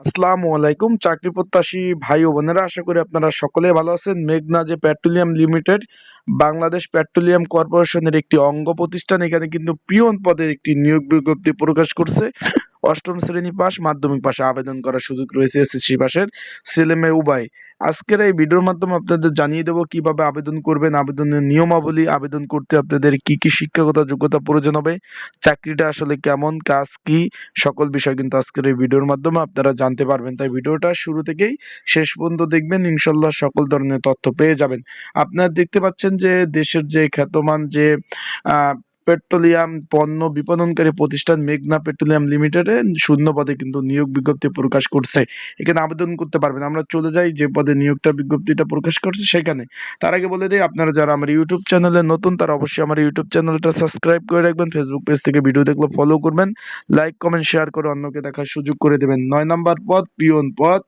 আসসালামু আলাইকুম, চাকরি প্রত্যাশী ভাই ও বোনেরা, আশা করি আপনারা সকলে ভালো আছেন। মেঘনা যে পেট্রোলিয়াম লিমিটেড, বাংলাদেশ পেট্রোলিয়াম কর্পোরেশনের একটি অঙ্গ প্রতিষ্ঠান, এখানে কিন্তু পিয়ন পদের একটি নিয়োগ বিজ্ঞপ্তি প্রকাশ করছে। অষ্টম শ্রেণি পাস মাধ্যমিক পাশে আবেদন করার সুযোগ রয়েছে এসএসসি পাশের ছেলে মেয়ে উভয় আজকের এই ভিডিওর মাধ্যমে আপনাদের জানিয়ে দেবো কীভাবে আবেদন করবেন, আবেদনের নিয়মাবলী, আবেদন করতে আপনাদের কি কি শিক্ষাগত যোগ্যতা প্রয়োজন হবে, চাকরিটা আসলে কেমন, কাজ কি, সকল বিষয় কিন্তু আজকের এই ভিডিওর মাধ্যমে আপনারা জানতে পারবেন। তাই ভিডিওটা শুরু থেকেই শেষ পর্যন্ত দেখবেন ইনশাল্লাহ সকল ধরনের তথ্য পেয়ে যাবেন। আপনারা দেখতে পাচ্ছেন যে দেশের যে খ্যাতমান যে পেট্রোলিয়াম পণ্য বিপণনকারী প্রতিষ্ঠান মেঘনা পেট্রোলিয়াম লিমিটেডে শূন্য পদে কিন্তু নিয়োগ বিজ্ঞপ্তি প্রকাশ করছে। এখানে আবেদন করতে পারবেন। আমরা চলে যাই যে পদে নিয়োগটা বিজ্ঞপ্তিটা প্রকাশ করছে সেখানে। তার আগে বলে দিই, আপনারা যারা আমার ইউটিউব চ্যানেলে নতুন, তারা অবশ্যই আমার ইউটিউব চ্যানেলটা সাবস্ক্রাইব করে রাখবেন। ফেসবুক পেজ থেকে ভিডিও দেখলে ফলো করবেন। লাইক কমেন্ট শেয়ার করে অন্যকে দেখার সুযোগ করে দেবেন। নয় নাম্বার পদ পিয়ন পদ।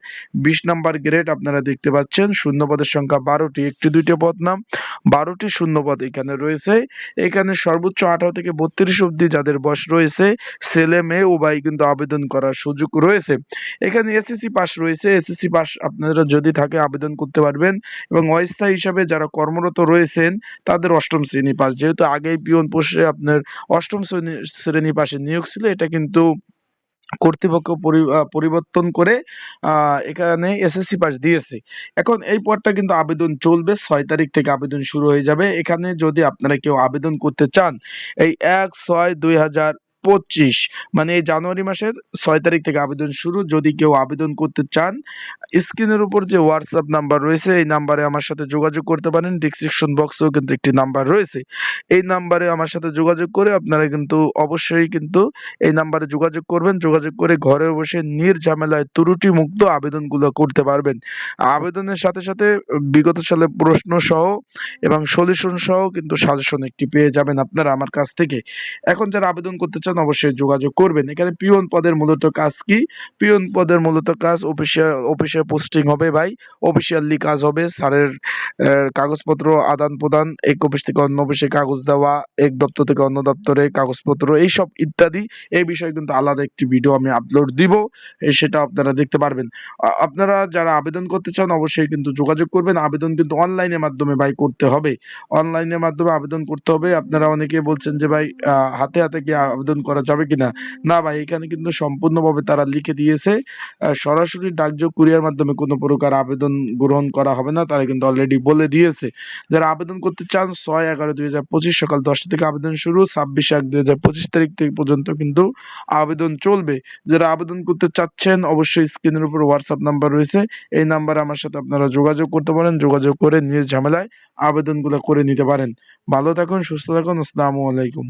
বিশ নাম্বার গ্রেড আপনারা দেখতে পাচ্ছেন। শূন্য পদের সংখ্যা বারোটি, একটি দুইটি পদ নাম। বারোটি শূন্য পদ এখানে রয়েছে। এখানে সর্বোচ্চ আঠারো থেকে বত্রিশ অব্দি যাদের বয়স রয়েছে, ছেলে, মেয়ে উভয় কিন্তু আবেদন করার সুযোগ রয়েছে। এখানে এসএসসি পাস রয়েছে। এসএসসি পাস আপনারা যদি থাকে আবেদন করতে পারবেন এবং অস্থায়ী হিসাবে যারা কর্মরত রয়েছেন, তাদের অষ্টম শ্রেণি পাস যেহেতু আগেই পিয়ন পোষে আপনার অষ্টম শ্রেণি শ্রেণি পাশে নিয়োগ ছিল, এটা কিন্তু কর্তৃপক্ষ পরি- পরিবর্তন করে এখানে এসএসসি পাস দিয়েছে। এখন এই পদটা কিন্তু আবেদন চলবে, ছয় তারিখ থেকে আবেদন শুরু হয়ে যাবে। এখানে যদি আপনারা কেউ আবেদন করতে চান, এই এক ছয় দুই হাজার পঁচিশ। মানে জানুয়ারি মাসের ছয় তারিখ থেকে আবেদন শুরু। যদি কেউ আবেদন করতে চান, স্ক্রিনের উপর যে হোয়াটসঅ্যাপ নাম্বার রয়েছে, এই নাম্বারে আমার সাথে যোগাযোগ করতে পারেন। ডিসক্রিপশন বক্সেও কিন্তু একটি নাম্বার রয়েছে। এই নাম্বারে আমার সাথে যোগাযোগ করে আপনারা কিন্তু অবশ্যই কিন্তু এই নাম্বারে যোগাযোগ করবেন। যোগাযোগ করে ঘরে বসে নির্ঝামেলায় ত্রুটি মুক্ত আবেদনগুলো করতে পারবেন। আবেদনের সাথে সাথে বিগত সালে প্রশ্ন সহ এবং সলিউশন সহ কিন্তু সাজেশন একটি পেয়ে যাবেন আপনারা আমার কাছ থেকে। এখন যারা আবেদন করতে চান অবশ্যই যোগাযোগ করবেন। এখানে পিওন পদের মূলত কাজ কি? পিওন পদের মূলত কাজ অফিসিয়াল অফিসে পোস্টিং হবে ভাই। অফিসিয়ালি কাজ হবে। স্যারের কাগজপত্র আদান প্রদান, এক অফিস থেকে অন্য অফিসে কাগজ দেওয়া, এক দপ্তর থেকে অন্য দপ্তরে কাগজপত্র, এইসব ইত্যাদি। এই বিষয়ে কিন্তু আলাদা একটি ভিডিও আমি আপলোড দিব। সেটা আপনারা দেখতে পারবেন। আপনারা যারা আবেদন করতে চান অবশ্যই কিন্তু যোগাযোগ করবেন। আবেদন কিন্তু অনলাইনের মাধ্যমে ভাই করতে হবে। অনলাইনের মাধ্যমে আবেদন করতে হবে। আপনারা অনেকে বলছেন যে ভাই হাতে হাতে কি আবেদন করা যাবে কিনা? না ভাই, এখানে কিন্তু সম্পূর্ণভাবে তারা লিখে দিয়েছে। সরাসরি ডাকযোগ কুরিয়ার মাধ্যমে কোনো প্রকার আবেদন গ্রহণ করা হবে না, তারা কিন্তু অলরেডি বলে দিয়েছে। যারা আবেদন করতে চান, ছয় এগারো দুই হাজার পঁচিশ সকাল দশটা থেকে আবেদন শুরু, ছাব্বিশ এক দুই হাজার পঁচিশ তারিখ থেকে পর্যন্ত কিন্তু আবেদন চলবে। যারা আবেদন করতে চাচ্ছেন, অবশ্যই স্ক্রিনের উপর হোয়াটসঅ্যাপ নাম্বার রয়েছে। এই নাম্বারে আমার সাথে আপনারা যোগাযোগ করতে পারেন, যোগাযোগ করে নিজ ঝামেলায় আবেদনগুলো করে নিতে পারেন। ভালো থাকুন, সুস্থ থাকুন, আসসালামু আলাইকুম।